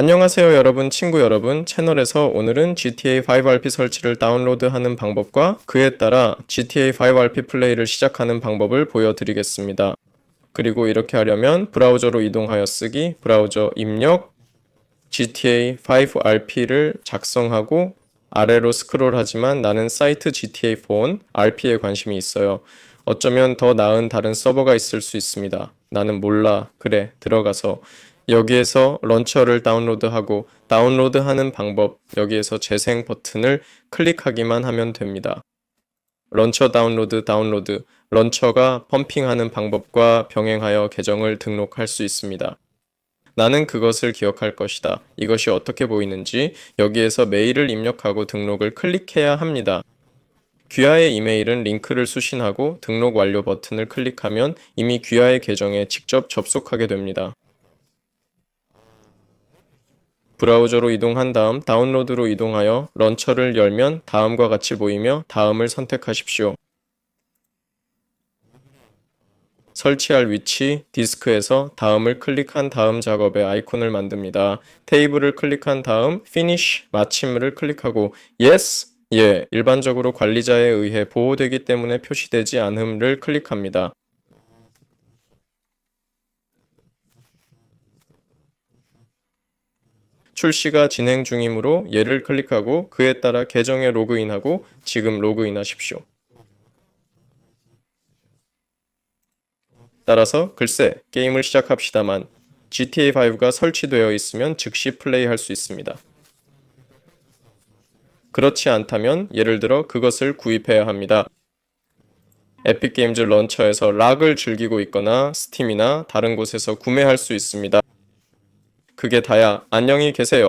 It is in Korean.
안녕하세요 여러분 친구 여러분 채널에서 오늘은 GTA 5RP 설치를 다운로드하는 방법과 그에 따라 GTA 5RP 플레이를 시작하는 방법을 보여드리겠습니다. 그리고 이렇게 하려면 브라우저로 이동하여 쓰기, 브라우저 입력, GTA 5RP를 작성하고 아래로 스크롤하지만 나는 사이트 GTA 폰 RP에 관심이 있어요. 어쩌면 더 나은 다른 서버가 있을 수 있습니다. 나는 몰라. 그래, 들어가서 여기에서 런처를 다운로드하고 다운로드하는 방법 여기에서 재생 버튼을 클릭하기만 하면 됩니다. 런처 다운로드 다운로드 런처가 펌핑하는 방법과 병행하여 계정을 등록할 수 있습니다. 나는 그것을 기억할 것이다. 이것이 어떻게 보이는지 여기에서 메일을 입력하고 등록을 클릭해야 합니다. 귀하의 이메일은 링크를 수신하고 등록 완료 버튼을 클릭하면 이미 귀하의 계정에 직접 접속하게 됩니다. 브라우저로 이동한 다음 다운로드로 이동하여 런처를 열면 다음과 같이 보이며 다음을 선택하십시오. 설치할 위치, 디스크에서 다음을 클릭한 다음 작업의 아이콘을 만듭니다. 테이블을 클릭한 다음 Finish, 마침을 클릭하고 Yes, 예, 일반적으로 관리자에 의해 보호되기 때문에 표시되지 않음을 클릭합니다. 출시가 진행 중이므로 얘를 클릭하고 그에 따라 계정에 로그인하고 지금 로그인하십시오. 따라서 글쎄 게임을 시작합시다만 GTA5가 설치되어 있으면 즉시 플레이할 수 있습니다. 그렇지 않다면 예를 들어 그것을 구입해야 합니다. 에픽 게임즈 런처에서 락을 즐기고 있거나 스팀이나 다른 곳에서 구매할 수 있습니다. 그게 다야. 안녕히 계세요.